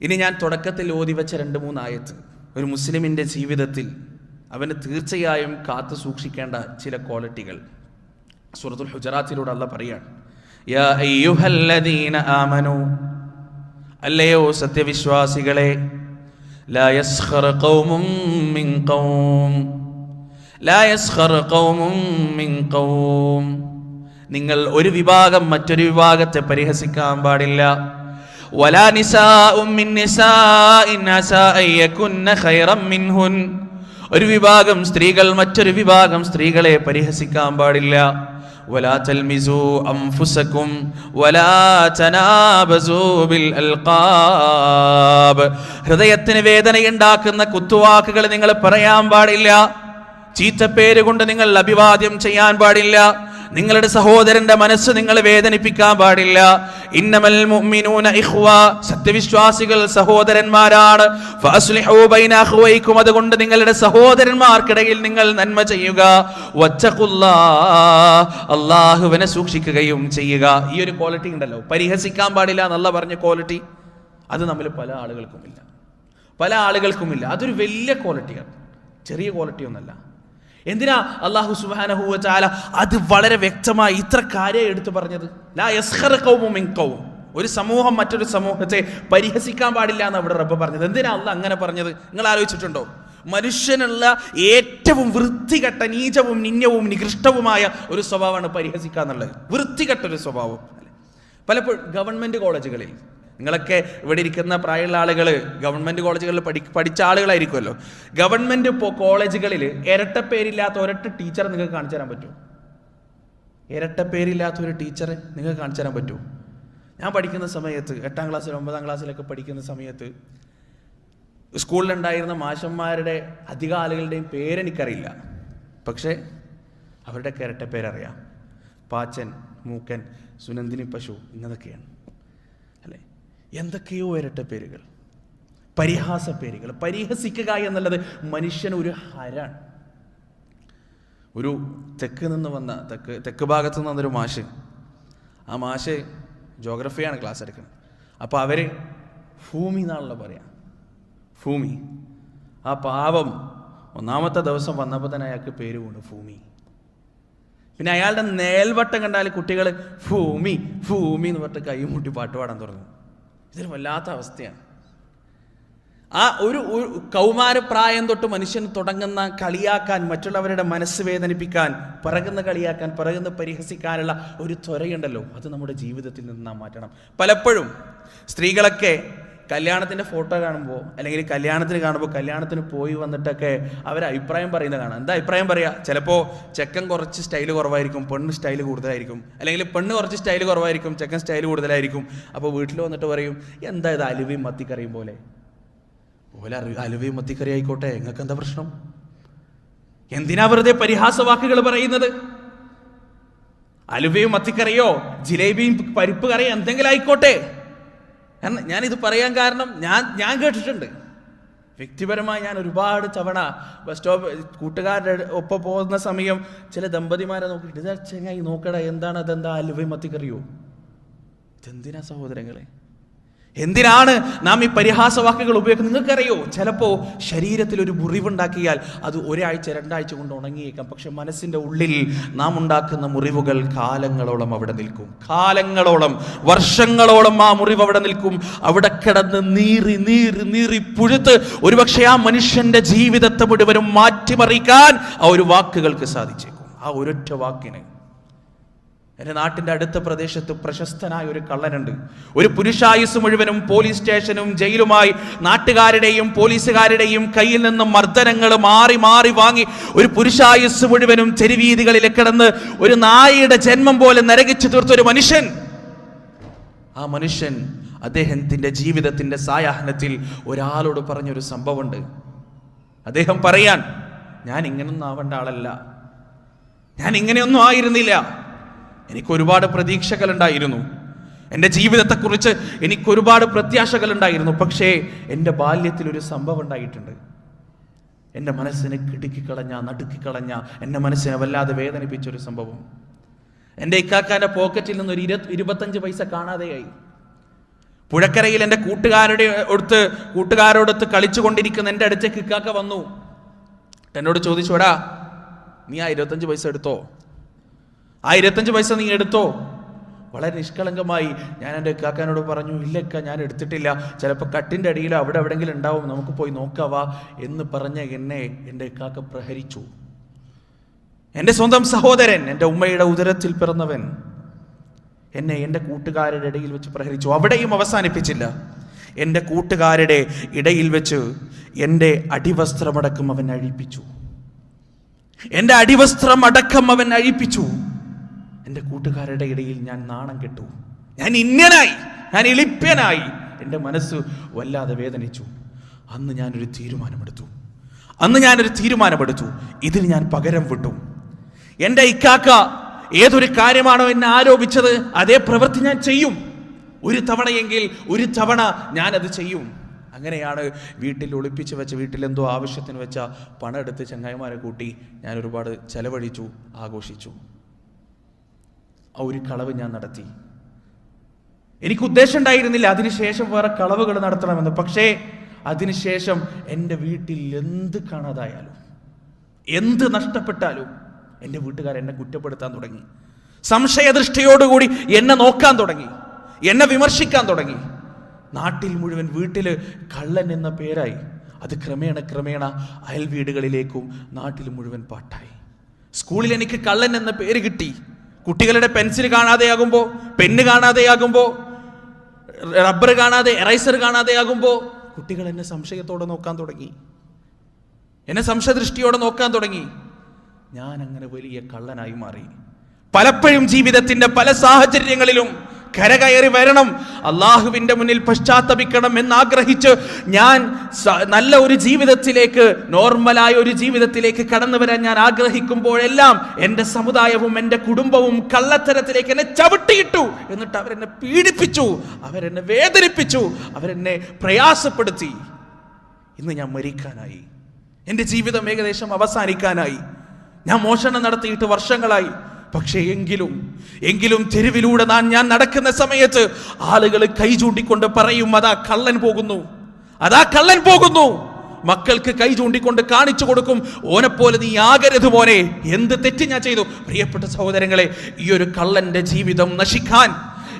ഇനി ഞാൻ തുടക്കത്തിൽ ഓതി വെച്ച രണ്ട് മൂന്നായത്ത് ഒരു മുസ്ലിമിന്റെ ജീവിതത്തിൽ അവന് തീർച്ചയായും കാത്തു സൂക്ഷിക്കേണ്ട ചില ക്വാളിറ്റികൾ. സൂറത്തുൽ ഹുജറാത്തിലൂടെ അല്ല പറയാണ് അല്ലയോ സത്യവിശ്വാസികളെ നിങ്ങൾ ഒരു വിഭാഗം മറ്റൊരു വിഭാഗത്തെ പരിഹസിക്കാൻ പാടില്ല. വലാ നിസാഉം മിൻ നിസാഇൻ അസാ അൻ യകുന്ന ഖൈറൻ മിൻഹുൻ ഒരു വിഭാഗം സ്ത്രീകൾ മറ്റൊരു വിഭാഗം സ്ത്രീകളെ പരിഹസിക്കാൻ പാടില്ല ولا تلمزوا أنفسكم ولا تنابزوا بالألقاب ഹൃദയത്തിന് വേദനയുണ്ടാക്കുന്ന കുത്തുവാക്കുകൾ നിങ്ങൾ പറയാൻ പാടില്ല ചീത്തപ്പേര് കൊണ്ട് നിങ്ങൾ അഭിവാദ്യം ചെയ്യാൻ പാടില്ല നിങ്ങളുടെ സഹോദരന്റെ മനസ്സ് നിങ്ങൾ വേദനിപ്പിക്കാൻ പാടില്ല. ഇന്നമൽ മുഅ്മിനൂന ഇഖ്വ. സത്യവിശ്വാസികൾ സഹോദരന്മാരാണ്. ഫഅസ്ലിഹു ബൈന അതുകൊണ്ട് നിങ്ങളുടെ സഹോദരന്മാർക്കിടയിൽ നിങ്ങൾ നന്മ ചെയ്യുക. അള്ളാഹുവിനെ സൂക്ഷിക്കുകയും ചെയ്യുക. ഈ ഒരു ക്വാളിറ്റി ഉണ്ടല്ലോ. പരിഹസിക്കാൻ പാടില്ല എന്നല്ല പറഞ്ഞ ക്വാളിറ്റി അത് നമ്മൾ പല ആളുകൾക്കുമില്ല. പല ആളുകൾക്കുമില്ല. അതൊരു വലിയ ക്വാളിറ്റിയാണ് ചെറിയ ക്വാളിറ്റി ഒന്നല്ല. എന്തിനാ അള്ളാഹു സുബാനഹുവ അത് വളരെ വ്യക്തമായി ഇത്ര കാര്യം എടുത്തു പറഞ്ഞത്? ലാ യസ്ഹർ കൗമും ഖൗം. ഒരു സമൂഹം മറ്റൊരു സമൂഹത്തെ പരിഹസിക്കാൻ പാടില്ല എന്ന് അവിടെ റബ്ബ് പറഞ്ഞത്. എന്തിനാ അല്ല അങ്ങനെ പറഞ്ഞത്? നിങ്ങൾ ആലോചിച്ചിട്ടുണ്ടോ? മനുഷ്യനുള്ള ഏറ്റവും വൃത്തികെട്ട നീചവും നിന്യവും നികൃഷ്ടവുമായ ഒരു സ്വഭാവമാണ് പരിഹസിക്കുക എന്നുള്ളത് വൃത്തികെട്ട ഒരു സ്വഭാവം. പലപ്പോഴും ഗവൺമെന്റ് കോളേജുകളിൽ നിങ്ങളൊക്കെ ഇവിടെ ഇരിക്കുന്ന പ്രായമുള്ള ആളുകൾ ഗവൺമെന്റ് കോളേജുകളിൽ പഠി പഠിച്ച ആളുകളായിരിക്കുമല്ലോ. ഗവൺമെന്റ് ഇപ്പോൾ കോളേജുകളിൽ ഇരട്ടപ്പേരില്ലാത്ത ഒരൊറ്റ ടീച്ചറെ നിങ്ങൾക്ക് കാണിച്ചു തരാൻ പറ്റുമോ? ഇരട്ടപ്പേരില്ലാത്ത ഒരു ടീച്ചറെ നിങ്ങൾക്ക് കാണിച്ചു തരാൻ പറ്റുമോ? ഞാൻ പഠിക്കുന്ന സമയത്ത് എട്ടാം ക്ലാസ്സിൽ ഒമ്പതാം ക്ലാസ്സിലൊക്കെ പഠിക്കുന്ന സമയത്ത് സ്കൂളിലുണ്ടായിരുന്ന മാഷന്മാരുടെ അധിക ആളുകളുടെയും പേരെനിക്കറിയില്ല പക്ഷേ അവരുടെയൊക്കെ ഇരട്ടപ്പേരറിയാം. പാച്ചൻ മൂക്കൻ സുനന്ദിനി പശു ഇങ്ങനൊക്കെയാണ് അല്ലേ? എന്തൊക്കെയോ ഇരട്ട പേരുകൾ. പരിഹാസ പേരുകൾ. പരിഹസിക്കുക എന്നുള്ളത് മനുഷ്യന് ഒരു ഹരാണ്. ഒരു തെക്ക് നിന്ന് വന്ന തെക്ക് തെക്ക് ഭാഗത്ത് നിന്ന് വന്നൊരു മാഷ്. ആ മാഷ് ജോഗ്രഫിയാണ് ക്ലാസ് എടുക്കുന്നത്. അപ്പോൾ അവർ ഭൂമി എന്നാണല്ലോ പറയാം. ഭൂമി. ആ പാവം ഒന്നാമത്തെ ദിവസം വന്നപ്പോൾ തന്നെ അയാൾക്ക് പേര് വീണു ഭൂമി. പിന്നെ അയാളുടെ നേൽവട്ടം കണ്ടാൽ കുട്ടികൾ ഭൂമി ഭൂമി എന്ന് പറഞ്ഞിട്ട് കൈമുട്ടി പാട്ട് പാടാൻ തുടങ്ങും. ഇതൊരു വല്ലാത്ത അവസ്ഥയാണ്. ആ ഒരു കൗമാരപ്രായം തൊട്ട് മനുഷ്യൻ തുടങ്ങുന്ന കളിയാക്കാൻ മറ്റുള്ളവരുടെ മനസ്സ് വേദനിപ്പിക്കാൻ പിറകുന്ന കളിയാക്കാൻ പിറകുന്ന പരിഹസിക്കാനുള്ള ഒരു ത്വരയുണ്ടല്ലോ. അത് നമ്മുടെ ജീവിതത്തിൽ നിന്ന് നാം മാറ്റണം. പലപ്പോഴും സ്ത്രീകളൊക്കെ കല്യാണത്തിന്റെ ഫോട്ടോ കാണുമ്പോൾ അല്ലെങ്കിൽ കല്യാണത്തിന് കാണുമ്പോൾ കല്യാണത്തിന് പോയി വന്നിട്ടൊക്കെ അവർ അഭിപ്രായം പറയുന്നത് കാണാം എന്താ അഭിപ്രായം പറയുക ചിലപ്പോൾ ചെക്കൻ കുറച്ച് സ്റ്റൈൽ കുറവായിരിക്കും പെണ്ണ് സ്റ്റൈൽ കൂടുതലായിരിക്കും. അല്ലെങ്കിൽ പെണ്ണ് കുറച്ച് സ്റ്റൈൽ കുറവായിരിക്കും ചെക്കൻ സ്റ്റൈൽ കൂടുതലായിരിക്കും. അപ്പോൾ വീട്ടിൽ വന്നിട്ട് പറയും എന്താ ഇത് അലുവയും മത്തിക്കറിയും പോലെ? പോലെ അറി അലുവയും മത്തിക്കറി ആയിക്കോട്ടെ. നിങ്ങൾക്ക് എന്താ പ്രശ്നം? എന്തിനാ വെറുതെ പരിഹാസ വാക്കുകൾ പറയുന്നത്? അലുവയും മത്തിക്കറിയോ ജിലേബിയും പരിപ്പ് കറിയോ എന്തെങ്കിലും ആയിക്കോട്ടെ. എന്ന് ഞാനിത് പറയാൻ കാരണം ഞാൻ ഞാൻ കേട്ടിട്ടുണ്ട്. വ്യക്തിപരമായി ഞാൻ ഒരുപാട് തവണ ബസ് സ്റ്റോപ്പ് കൂട്ടുകാരുടെ ഒപ്പം പോകുന്ന സമയം ചില ദമ്പതിമാരെ നോക്കിയിട്ട് ഇതാ ചെങ്ങായി നോക്കടാ എന്താണ് അതെന്താ അലുവൈ മത്തിക്കറിയോ? ഇതെന്തിനാ സഹോദരങ്ങളെ? എന്തിനാണ് നാം ഈ പരിഹാസ വാക്കുകൾ ഉപയോഗിക്കുന്നത്? നിങ്ങൾക്കറിയോ? ചിലപ്പോൾ ശരീരത്തിൽ ഒരു മുറിവുണ്ടാക്കിയാൽ അത് ഒരാഴ്ച രണ്ടാഴ്ച കൊണ്ട് ഉണങ്ങിയേക്കാം. പക്ഷെ മനസ്സിന്റെ ഉള്ളിൽ നാം ഉണ്ടാക്കുന്ന മുറിവുകൾ കാലങ്ങളോളം അവിടെ നിൽക്കും. കാലങ്ങളോളം വർഷങ്ങളോളം ആ മുറിവ് അവിടെ നിൽക്കും. അവിടെ കിടന്ന് നീറി നീറി നീറി പുഴുത്ത് ഒരുപക്ഷെ ആ മനുഷ്യന്റെ ജീവിതത്തെ മുഴുവനും മാറ്റിമറിക്കാൻ ആ ഒരു വാക്കുകൾക്ക് സാധിച്ചേക്കും. ആ ഒരൊറ്റ വാക്കിന് എന്റെ നാട്ടിന്റെ അടുത്ത പ്രദേശത്ത് പ്രശസ്തനായ ഒരു കള്ളനുണ്ട്. ഒരു പുരുഷായുസ് മുഴുവനും പോലീസ് സ്റ്റേഷനും ജയിലുമായി നാട്ടുകാരുടെയും പോലീസുകാരുടെയും കയ്യിൽ നിന്നും മർദ്ദനങ്ങൾ മാറി മാറി വാങ്ങി ഒരു പുരുഷായുസ് മുഴുവനും ചെരുവീതികളിൽ കിടന്ന് ഒരു നായയുടെ ജന്മം പോലെ നരകിച്ചു തീർത്ത ഒരു മനുഷ്യൻ. ആ മനുഷ്യൻ അദ്ദേഹത്തിന്റെ ജീവിതത്തിന്റെ സായാഹ്നത്തിൽ ഒരാളോട് പറഞ്ഞൊരു സംഭവമുണ്ട്. അദ്ദേഹം പറയാൻ ഞാൻ ഇങ്ങനൊന്നും ആവേണ്ട ആളല്ല. ഞാൻ ഇങ്ങനെയൊന്നും ആയിരുന്നില്ല. എനിക്ക് ഒരുപാട് പ്രതീക്ഷകളുണ്ടായിരുന്നു. എന്റെ ജീവിതത്തെക്കുറിച്ച് എനിക്ക് ഒരുപാട് പ്രത്യാശകളുണ്ടായിരുന്നു. പക്ഷേ എന്റെ ബാല്യത്തിൽ ഒരു സംഭവം ഉണ്ടായിട്ടുണ്ട്. എന്റെ മനസ്സിനെ കിടുക്കിക്കളഞ്ഞ നടുക്കിക്കളഞ്ഞ എന്റെ മനസ്സിനെ വല്ലാതെ വേദനിപ്പിച്ച ഒരു സംഭവം. എന്റെ ഇക്കാക്കാന്റെ പോക്കറ്റിൽ നിന്ന് ഒരു ഇരു ഇരുപത്തഞ്ച് പൈസ കാണാതെയായി. പുഴക്കരയിൽ എന്റെ കൂട്ടുകാരുടെ അടുത്ത് കൂട്ടുകാരോടൊത്ത് കളിച്ചു കൊണ്ടിരിക്കുന്ന എന്റെ അടുത്തേക്ക് ഇക്കാക്ക വന്നു. എന്നോട് ചോദിച്ചു എടാ നീ ആ ഇരുപത്തഞ്ച് പൈസ എടുത്തോ? ആ ഇരുപത്തഞ്ച് പൈസ നീ എടുത്തോ. വളരെ നിഷ്കളങ്കമായി ഞാൻ എന്റെ കാക്കാനോട് പറഞ്ഞു ഇല്ലക്ക ഞാൻ എടുത്തിട്ടില്ല. ചിലപ്പോൾ കട്ടിന്റെ അടിയിൽ അവിടെ എവിടെയെങ്കിലും ഉണ്ടാവും. നമുക്ക് പോയി നോക്കാവാ എന്ന് പറഞ്ഞ എന്നെ എന്റെ കാക്ക പ്രഹരിച്ചു. എന്റെ സ്വന്തം സഹോദരൻ എന്റെ ഉമ്മയുടെ ഉദരത്തിൽ പിറന്നവൻ എന്നെ എന്റെ കൂട്ടുകാരുടെ ഇടയിൽ വെച്ച് പ്രഹരിച്ചു. അവിടെയും അവസാനിപ്പിച്ചില്ല. എന്റെ കൂട്ടുകാരുടെ ഇടയിൽ വെച്ച് എന്റെ അടിവസ്ത്രമടക്കം അവൻ അഴിപ്പിച്ചു. എന്റെ അടിവസ്ത്രം അടക്കം അവൻ അഴിപ്പിച്ചു. എന്റെ കൂട്ടുകാരുടെ ഇടയിൽ ഞാൻ നാണം കെട്ടു. ഞാൻ ഇന്നനായി ഞാൻ എളിപ്യനായി എന്റെ മനസ്സ് വല്ലാതെ വേദനിച്ചു. അന്ന് ഞാനൊരു തീരുമാനമെടുത്തു. അന്ന് ഞാനൊരു തീരുമാനമെടുത്തു. ഇതിന് ഞാൻ പകരം വിട്ടു. എന്റെ ഇക്കാക്ക ഏതൊരു കാര്യമാണോ എന്നെ ആരോപിച്ചത് അതേ പ്രവൃത്തി ഞാൻ ചെയ്യും. ഒരു തവണയെങ്കിൽ ഒരു തവണ ഞാനത് ചെയ്യും. അങ്ങനെയാണ് വീട്ടിൽ ഒളിപ്പിച്ച് വെച്ച വീട്ടിലെന്തോ ആവശ്യത്തിന് വെച്ച പണം എടുത്ത് ചങ്ങായിമാരെ കൂട്ടി ഞാൻ ഒരുപാട് ചെലവഴിച്ചു ആഘോഷിച്ചു. ആ ഒരു കളവ് ഞാൻ നടത്തി. എനിക്ക് ഉദ്ദേശം ഉണ്ടായിരുന്നില്ല അതിനുശേഷം വേറെ കളവുകൾ നടത്തണമെന്ന്. പക്ഷേ അതിനുശേഷം എന്റെ വീട്ടിൽ എന്ത് കാണാതായാലും എന്ത് നഷ്ടപ്പെട്ടാലും എന്റെ വീട്ടുകാർ എന്നെ കുറ്റപ്പെടുത്താൻ തുടങ്ങി. സംശയദൃഷ്ടിയോടുകൂടി എന്നെ നോക്കാൻ തുടങ്ങി. എന്നെ വിമർശിക്കാൻ തുടങ്ങി. നാട്ടിൽ മുഴുവൻ വീട്ടിൽ കള്ളൻ എന്ന പേരായി. അത് ക്രമേണ ക്രമേണ അയൽ വീടുകളിലേക്കും നാട്ടിൽ മുഴുവൻ പാട്ടായി. സ്കൂളിൽ എനിക്ക് കള്ളൻ എന്ന പേര് കിട്ടി. കുട്ടികളുടെ പെൻസിൽ കാണാതെയാകുമ്പോൾ പെണ്ണ് കാണാതെയാകുമ്പോൾ റബ്ബർ കാണാതെ എറൈസർ കാണാതെയാകുമ്പോൾ കുട്ടികൾ എന്നെ സംശയത്തോടെ നോക്കാൻ തുടങ്ങി. എന്നെ സംശയദൃഷ്ടിയോടെ നോക്കാൻ തുടങ്ങി. ഞാൻ അങ്ങനെ വലിയ കള്ളനായി മാറി. പലപ്പോഴും ജീവിതത്തിന്റെ പല സാഹചര്യങ്ങളിലും കരകയറി വരണം. അള്ളാഹുവിന്റെ മുന്നിൽ പശ്ചാത്തപിക്കണം എന്നാഗ്രഹിച്ച് ഞാൻ നല്ല ഒരു ജീവിതത്തിലേക്ക് നോർമലായ ഒരു ജീവിതത്തിലേക്ക് കടന്നു വരാൻ ഞാൻ ആഗ്രഹിക്കുമ്പോഴെല്ലാം എന്റെ സമുദായവും എന്റെ കുടുംബവും കള്ളത്തരത്തിലേക്ക് എന്നെ ചവിട്ടിയിട്ടു. എന്നിട്ട് അവരെന്നെ പീഡിപ്പിച്ചു അവരെന്നെ വേദനിപ്പിച്ചു അവരെന്നെ പ്രയാസപ്പെടുത്തി. ഇന്ന് ഞാൻ മരിക്കാനായി. എന്റെ ജീവിതം ഏകദേശം അവസാനിക്കാനായി. ഞാൻ മോഷണം നടത്തിയിട്ട് വർഷങ്ങളായി. പക്ഷേ എങ്കിലും എങ്കിലും തെരുവിലൂടെ ഞാൻ ഞാൻ നടക്കുന്ന സമയത്ത് ആളുകൾ കൈ ചൂണ്ടിക്കൊണ്ട് പറയും അതാ കള്ളൻ പോകുന്നു. അതാ കള്ളൻ പോകുന്നു. മക്കൾക്ക് കൈ ചൂണ്ടിക്കൊണ്ട് കാണിച്ചു കൊടുക്കും ഓനെപ്പോലെ നീ ആകരുത് പോലെ എന്ത് തെറ്റ് ഞാൻ ചെയ്തു? പ്രിയപ്പെട്ട സഹോദരങ്ങളെ ഈ ഒരു കള്ളന്റെ ജീവിതം നശിക്കാൻ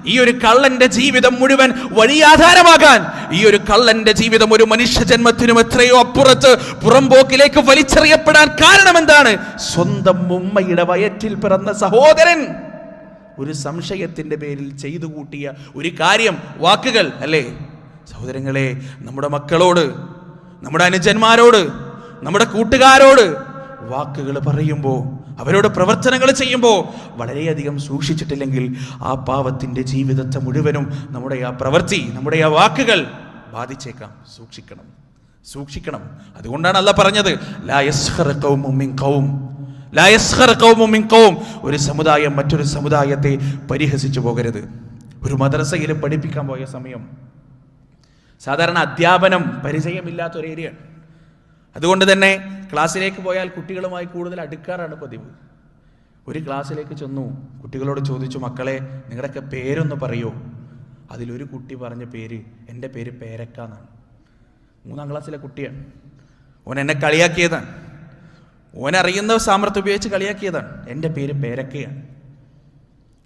ഈ ഒരു കള്ളന്റെ ജീവിതം മുഴുവൻ വഴിയാധാരമാകാൻ ഈ ഒരു കള്ളന്റെ ജീവിതം ഒരു മനുഷ്യ ജന്മത്തിനും എത്രയോ അപ്പുറത്ത് പുറംപോക്കിലേക്ക് വലിച്ചെറിയപ്പെടാൻ കാരണം എന്താണ് സ്വന്തം ഉമ്മയുടെ വയറ്റിൽ പിറന്ന സഹോദരൻ ഒരു സംശയത്തിന്റെ പേരിൽ ചെയ്തു കൂട്ടിയ ഒരു കാര്യം വാക്കുകൾ അല്ലേ? സഹോദരങ്ങളെ നമ്മുടെ മക്കളോട് നമ്മുടെ അനുജന്മാരോട് നമ്മുടെ കൂട്ടുകാരോട് വാക്കുകൾ പറയുമ്പോൾ അവരോട് പ്രവർത്തനങ്ങൾ ചെയ്യുമ്പോൾ വളരെയധികം സൂക്ഷിച്ചിട്ടില്ലെങ്കിൽ ആ പാവത്തിന്റെ ജീവിതത്തെ മുഴുവനും നമ്മുടെ ആ പ്രവൃത്തി നമ്മുടെ ആ വാക്കുകൾ ബാധിച്ചേക്കാം. സൂക്ഷിക്കണം. സൂക്ഷിക്കണം. അതുകൊണ്ടാണ് അല്ല പറഞ്ഞത് ഒരു സമുദായം മറ്റൊരു സമുദായത്തെ പരിഹസിച്ചു പോകരുത്. ഒരു മദ്രസയിൽ പഠിപ്പിക്കാൻ പോയ സമയം സാധാരണ അധ്യാപനം പരിചയമില്ലാത്ത ഒരു ഏരിയയാണ് അതുകൊണ്ട് തന്നെ ക്ലാസ്സിലേക്ക് പോയാൽ കുട്ടികളുമായി കൂടുതൽ അടുക്കാറാണ് പതിവ്. ഒരു ക്ലാസ്സിലേക്ക് ചെന്നു കുട്ടികളോട് ചോദിച്ചു മക്കളെ നിങ്ങളുടെയൊക്കെ പേരൊന്ന് പറയോ? അതിലൊരു കുട്ടി പറഞ്ഞ പേര് എന്റെ പേര് പേരക്ക എന്നാണ്. മൂന്നാം ക്ലാസ്സിലെ കുട്ടിയാണ്. ഓൻ എന്നെ കളിയാക്കിയതാണ്. ഓൻ അറിയുന്ന സാമർത്ഥ്യം ഉപയോഗിച്ച് കളിയാക്കിയതാണ്. എന്റെ പേര് പേരക്കയാണ്.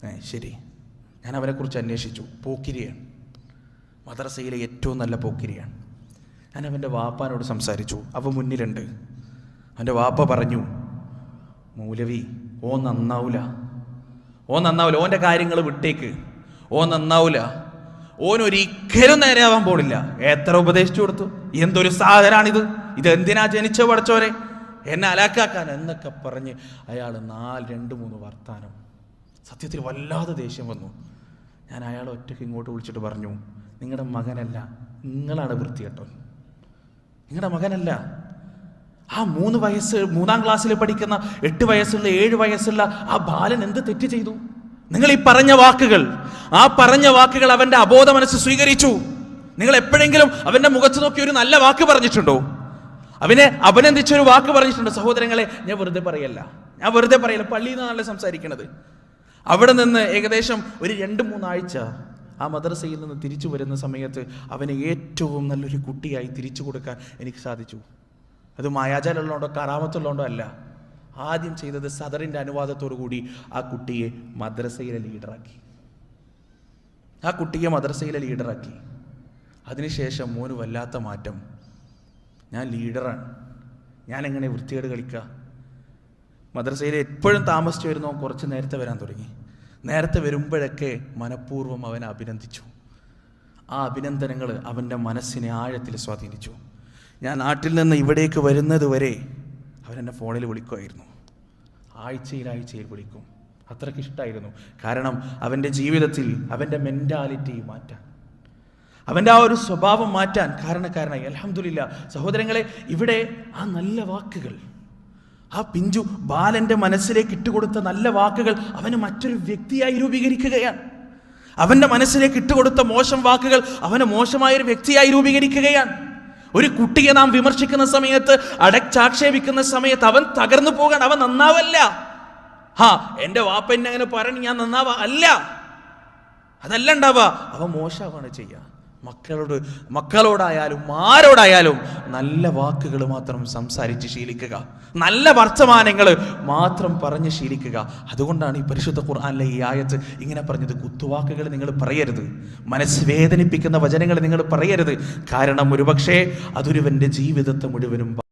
ഏ ശരി. ഞാൻ അവനെക്കുറിച്ച് അന്വേഷിച്ചു. പോക്കിരിയാണ്. മദ്രസയിലെ ഏറ്റവും നല്ല പോക്കിരിയാണ്. ഞാൻ അവന്റെ വാപ്പാനോട് സംസാരിച്ചു. അവ മുന്നിലുണ്ട്. അവന്റെ വാപ്പ പറഞ്ഞു മൂലവി ഓ നന്നാവൂല. ഓ നന്നാവൂല. ഓന്റെ കാര്യങ്ങൾ വിട്ടേക്ക്. ഓ നന്നാവൂല. ഓനൊരിക്കലും നേരെയാവാൻ പോണില്ല. എത്ര ഉപദേശിച്ചു കൊടുത്തു? എന്തൊരു സാധനമാണിത് ഇത് എന്തിനാ ജനിച്ച പഠിച്ചോരെ എന്നെ അലാക്കാക്കാൻ എന്നൊക്കെ പറഞ്ഞ് അയാൾ നാല് രണ്ട് മൂന്ന് വർത്താനം. സത്യത്തിൽ വല്ലാതെ ദേഷ്യം വന്നു. ഞാൻ അയാളെ ഒറ്റയ്ക്ക് ഇങ്ങോട്ട് വിളിച്ചിട്ട് പറഞ്ഞു നിങ്ങളുടെ മകനല്ല നിങ്ങളാണ് വൃത്തികെട്ടവൻ. നിങ്ങളുടെ മകനല്ല ആ മൂന്ന് വയസ്സ് മൂന്നാം ക്ലാസ്സിൽ പഠിക്കുന്ന എട്ട് വയസ്സുള്ള ഏഴ് വയസ്സുള്ള ആ ബാലൻ എന്ത് തെറ്റ് ചെയ്തു? നിങ്ങൾ ഈ പറഞ്ഞ വാക്കുകൾ ആ പറഞ്ഞ വാക്കുകൾ അവന്റെ അബോധ മനസ്സ് സ്വീകരിച്ചു. നിങ്ങൾ എപ്പോഴെങ്കിലും അവന്റെ മുഖത്ത് നോക്കി ഒരു നല്ല വാക്ക് പറഞ്ഞിട്ടുണ്ടോ? അവനെ അഭിനന്ദിച്ച ഒരു വാക്ക് പറഞ്ഞിട്ടുണ്ടോ? സഹോദരങ്ങളെ ഞാൻ വെറുതെ പറയല്ല. ഞാൻ വെറുതെ പറയല്ല. പള്ളിയിൽ നിന്നാണല്ലോ സംസാരിക്കണത്. അവിടെ നിന്ന് ഏകദേശം ഒരു രണ്ട് മൂന്നാഴ്ച ആ മദ്രസയിൽ നിന്ന് തിരിച്ചു വരുന്ന സമയത്ത് അവന് ഏറ്റവും നല്ലൊരു കുട്ടിയായി തിരിച്ചു കൊടുക്കാൻ എനിക്ക് സാധിച്ചു. അത് മായാജാലുള്ളതുകൊണ്ടോ കറാമത്തുള്ളതുകൊണ്ടോ അല്ല. ആദ്യം ചെയ്തത് സദറിന്റെ അനുവാദത്തോടു കൂടി ആ കുട്ടിയെ മദ്രസയിലെ ലീഡറാക്കി. ആ കുട്ടിയെ മദ്രസയിലെ ലീഡറാക്കി. അതിനുശേഷം മോന് വല്ലാത്ത മാറ്റം. ഞാൻ ലീഡറാണ്. ഞാൻ എങ്ങനെ വൃത്തികേട് കളിക്കുക മദ്രസയിൽ എപ്പോഴും താമസിച്ചു വരുന്നോ കുറച്ച് നേരത്തെ വരാൻ തുടങ്ങി. നേരത്തെ വരുമ്പോഴൊക്കെ മനഃപൂർവം അവനെ അഭിനന്ദിച്ചു. ആ അഭിനന്ദനങ്ങൾ അവന്റെ മനസ്സിനെ ആഴത്തിൽ സ്വാധീനിച്ചു. ഞാൻ നാട്ടിൽ നിന്ന് ഇവിടേക്ക് വരുന്നത് വരെ അവരെന്നെ ഫോണിൽ വിളിക്കുമായിരുന്നു. ആഴ്ചയിൽ ആഴ്ചയിൽ വിളിക്കും. അത്രയ്ക്ക് ഇഷ്ടമായിരുന്നു കാരണം അവന്റെ ജീവിതത്തിൽ അവന്റെ മെന്റാലിറ്റി മാറ്റാൻ അവന്റെ ആ ഒരു സ്വഭാവം മാറ്റാൻ കാരണക്കാരനായി. അലഹമില്ല സഹോദരങ്ങളെ ഇവിടെ ആ നല്ല വാക്കുകൾ ആ പിഞ്ചു ബാലന്റെ മനസ്സിലേക്ക് ഇട്ടുകൊടുത്ത നല്ല വാക്കുകൾ അവന് മറ്റൊരു വ്യക്തിയായി രൂപീകരിക്കുകയാണ്. അവന്റെ മനസ്സിലേക്ക് ഇട്ടുകൊടുത്ത മോശം വാക്കുകൾ അവന് മോശമായൊരു വ്യക്തിയായി രൂപീകരിക്കുകയാണ്. ഒരു കുട്ടിയെ നാം വിമർശിക്കുന്ന സമയത്ത് അടച്ചാക്ഷേപിക്കുന്ന സമയത്ത് അവൻ തകർന്നു പോകാൻ അവൻ നന്നാവല്ല. ഹാ എന്റെ വാപ്പ എന്നെ അങ്ങനെ പറഞ്ഞു ഞാൻ നന്നാവാ അല്ല. അതല്ല ഉണ്ടാവുക അവൻ മോശാവാണ് ചെയ്യുക മക്കളോട് മക്കളോടായാലും ആരോടായാലും നല്ല വാക്കുകൾ മാത്രം സംസാരിച്ച് ശീലിക്കുക. നല്ല വർത്തമാനങ്ങൾ മാത്രം പറഞ്ഞ് ശീലിക്കുക. അതുകൊണ്ടാണ് ഈ പരിശുദ്ധ ഖുർആാനിലെ ഈ ആയത്ത് ഇങ്ങനെ പറഞ്ഞത്. കുത്തുവാക്കുകൾ നിങ്ങൾ പറയരുത്. മനസ്സ് വേദനിപ്പിക്കുന്ന വചനങ്ങൾ നിങ്ങൾ പറയരുത്. കാരണം ഒരുപക്ഷേ അതൊരുവന്റെ ജീവിതത്തെ മുഴുവനും